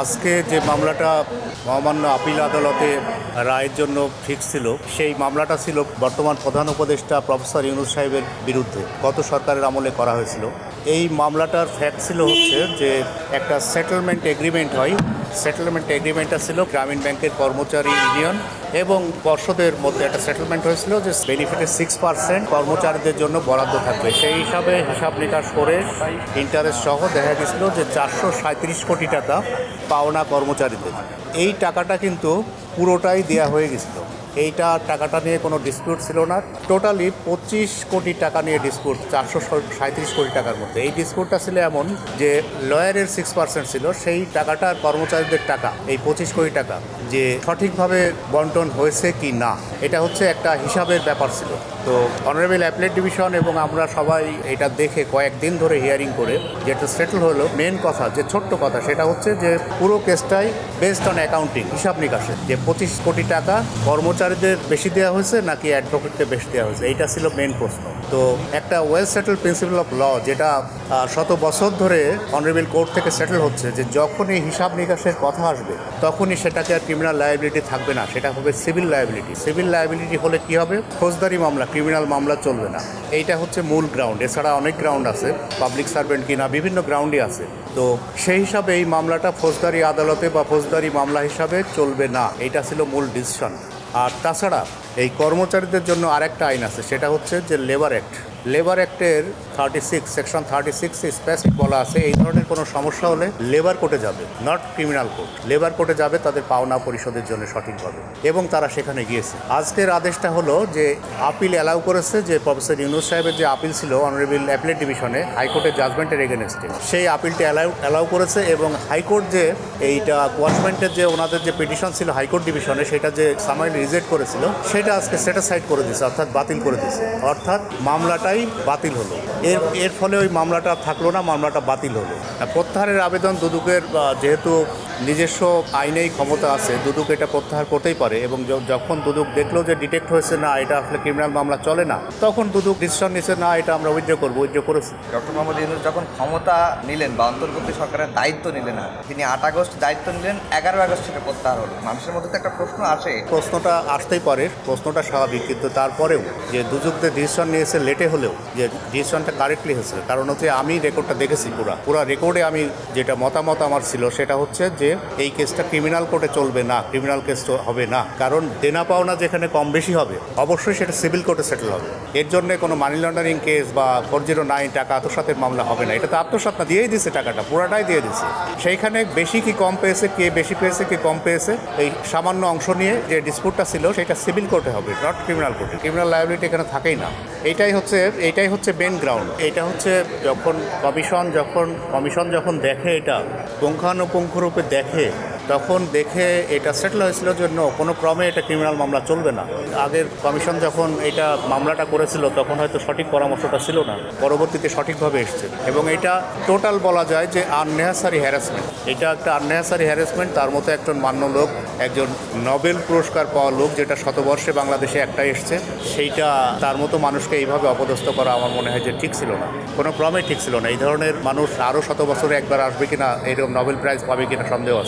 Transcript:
আজকে যে মামলাটা মহামান্য আপিল আদালতে রায়ের জন্য ফিক্স ছিল, সেই মামলাটা ছিল বর্তমান প্রধান উপদেষ্টা প্রফেসর ইউনুস সাহেবের বিরুদ্ধে, গত সরকারের আমলে করা হয়েছিল। এই মামলাটার ফ্যাক্ট ছিল হচ্ছে যে একটা সেটেলমেন্ট এগ্রিমেন্ট হয় সেটেলমেন্ট এগ্রিমেন্টটা ছিল গ্রামীণ ব্যাংকের কর্মচারী ইউনিয়ন এবং পর্ষদের মধ্যে একটা সেটেলমেন্ট হয়েছিল যে বেনিফিটের সিক্স পার্সেন্ট কর্মচারীদের জন্য বরাদ্দ থাকবে। সেই হিসাবে হিসাব নিকাশ করে ইন্টারেস্ট সহ দেখা গেছিল যে চারশো সাঁত্রিশ কোটি টাকা পাওনা কর্মচারীদের। এই টাকাটা কিন্তু পুরোটাই দেওয়া হয়ে গেছিল। এইটা টাকাটা নিয়ে কোনো ডিসপিউট ছিল না। টোটালি পঁচিশ কোটি টাকা নিয়ে ডিসপিউট চারশো সাঁত্রিশ কোটি টাকার মধ্যে। এই ডিসপিউটটা ছিল এমন যে লয়ারের সিক্স পার্সেন্ট ছিল, সেই টাকাটা কর্মচারীদের টাকা, এই পঁচিশ কোটি টাকা, যে সঠিকভাবে বন্টন হয়েছে কি না, এটা হচ্ছে একটা হিসাবের ব্যাপার ছিল। তো অনারেবল অ্যাপলেট ডিভিশন এবং আমরা সবাই এটা দেখে কয়েকদিন ধরে হিয়ারিং করে, যেটা সেটেল হলো মেন কথা, যে ছোট্ট কথা, সেটা হচ্ছে যে পুরো কেসটাই বেসড অন অ্যাকাউন্টিং হিসাব নিকাশে, যে পঁচিশ কোটি টাকা কর্মচারীদের বেশি দেওয়া হয়েছে নাকি অ্যাডভোকেটকে বেশি দেওয়া হয়েছে? এইটা ছিল মেন প্রশ্ন। তো একটা well settle principle of law যেটা শত বছর ধরে অনারেবল কোর্ট থেকে সেটেল হচ্ছে যে যখনই হিসাব নিকাশের কথা আসবে, তখনই সেটাকে আর ক্রিমিনাল লায়াবিলিটি থাকবে না। সেটা হবে সিভিল লায়াবিলিটি সিভিল লায়াবিলিটি হলে কি হবে? ফৌজদারি মামলা ক্রিমিনাল মামলা চলবে না। এইটা হচ্ছে মূল গ্রাউন্ড এছাড়া অনেক গ্রাউন্ড আছে। পাবলিক সার্ভেন্ট কিনা, বিভিন্ন গ্রাউন্ডই আছে। তো সেই হিসাবে এই মামলাটা ফৌজদারি আদালতে বা ফৌজদারি মামলা হিসাবে চলবে না। এটা ছিল মূল ডিসিশন আর তাছাড়া এই কর্মচারীদের জন্য আরেকটা আইন আছে, সেটা হচ্ছে যে labour act labour অ্যাক্টের thirty six section thirty six specific বলা আছে, এই ধরনের কোনো সমস্যা হলে লেবার কোর্টে যাবে নট ক্রিমিনাল কোর্ট লেবার কোর্টে যাবে, তাদের পাওনা পরিশোধের জন্য সঠিকভাবে। এবং তারা সেখানে গিয়েছে। আজকের আদেশটা হলো যে আপিল অ্যালাউ করেছে যে প্রফেসর ইউনুস সাহেবের যে আপিল ছিল অনারেবল অ্যাপিলেট ডিভিশনে হাইকোর্টের জাজমেন্টের এগেনস্টে সেই আপিলটা অ্যালাউ অ্যালাউ করেছে এবং হাইকোর্ট যে এইটা কোয়াশমেন্টের যে ওনাদের যে পিটিশন ছিল হাইকোর্ট ডিভিশনে সেটা যে সামাইল রিজেক্ট করেছিল সেটা আজকে সেটাসাইড করে দিয়েছে অর্থাৎ বাতিল করে দিয়েছে। অর্থাৎ মামলাটাই বাতিল হলো। এর এর ফলে ওই মামলাটা থাকল না মামলাটা বাতিল হলো। প্রত্যাহারের আবেদন দুদুকের যেহেতু নিজস্ব আইনেই ক্ষমতা আছে দুদুক এটা প্রত্যাহার করতেই পারে এবং যখন দুদুক দেখল যে ডিটেক্ট হয়েছে না এটা আসলে ক্রিমিনাল মামলা চলে না তখন দুদুক ডিসিশন নিচ্ছে না এটা আমরা উইথড্র করব উইথড্র করেছি ডক্টর মোহাম্মদ ইউনুস যখন ক্ষমতা নিলেন বা অন্তর্বর্তী সরকারের দায়িত্ব নিলেন না তিনি আট আগস্ট দায়িত্ব নিলেন এগারো আগস্ট থেকে প্রত্যাহার হলো। মানুষের মধ্যে তো একটা প্রশ্ন আসে। প্রশ্নটা আসতেই পারে প্রশ্নটা স্বাভাবিক, কিন্তু তারপরেও যে দুযুক্তের ডিসিশন নিয়েছে লেটে হলেও, যে ডিসিশনটা কারেক্টলি হয়েছে, কারণ হচ্ছে আমি রেকর্ডটা দেখেছি পুরা। পুরা রেকর্ডে আমি যেটা মতামত আমার ছিল সেটা হচ্ছে যে এই কেসটা ক্রিমিনাল কোর্টে চলবে না ক্রিমিনাল কেস হবে না। কারণ দেনা পাওনা যেখানে কম বেশি হবে, অবশ্যই সেটা সিভিল কোর্টে সেটেল হবে। এর জন্য কোনো মানি লন্ডারিং কেস বা ফোর জিরো নাইন টাকা আত্মসাতের মামলা হবে না। এটা তো আত্মসাত না, দিয়েই দিছে টাকাটা, পুরাটাই দিয়ে দিছে। সেইখানে বেশি কি কম পেয়েছে, কে বেশি পেয়েছে, কে কম পেয়েছে, এই সামান্য অংশ নিয়ে যে ডিসপুটটা ছিল, সেটা সিভিল কোর্টে হবে নট ক্রিমিনাল কোর্টে ক্রিমিনাল লাইবিলিটি এখানে থাকেই না। এটাই হচ্ছে এটাই হচ্ছে মেন গ্রাউন্ড এটা হচ্ছে যখন কমিশন যখন কমিশন যখন দেখে এটা, পুঙ্খানুপুঙ্খরূপে দেখে তখন দেখে এটা সেটেল হয়েছিল জন্য কোনো ক্রমে এটা ক্রিমিনাল মামলা চলবে না। আগের কমিশন যখন এটা মামলাটা করেছিল, তখন হয়তো সঠিক পরামর্শটা ছিল না। পরবর্তীতে সঠিকভাবে এসছে। এবং এটা টোটাল বলা যায় যে আননেসারি হ্যারাসমেন্ট এটা একটা আননেসারি হ্যারাসমেন্ট তার মতো একজন মান্য লোক, একজন নোবেল পুরস্কার পাওয়া লোক যেটা শতবর্ষে বাংলাদেশে একটা এসছে, সেইটা তার মতো মানুষকে এইভাবে অপদস্থ করা আমার মনে হয় যে ঠিক ছিল না। কোনো ক্রমে ঠিক ছিল না। এই ধরনের মানুষ আরও শত বছরে একবার আসবে কিনা, এরকম নোবেল প্রাইজ পাবে কিনা সন্দেহ আছে।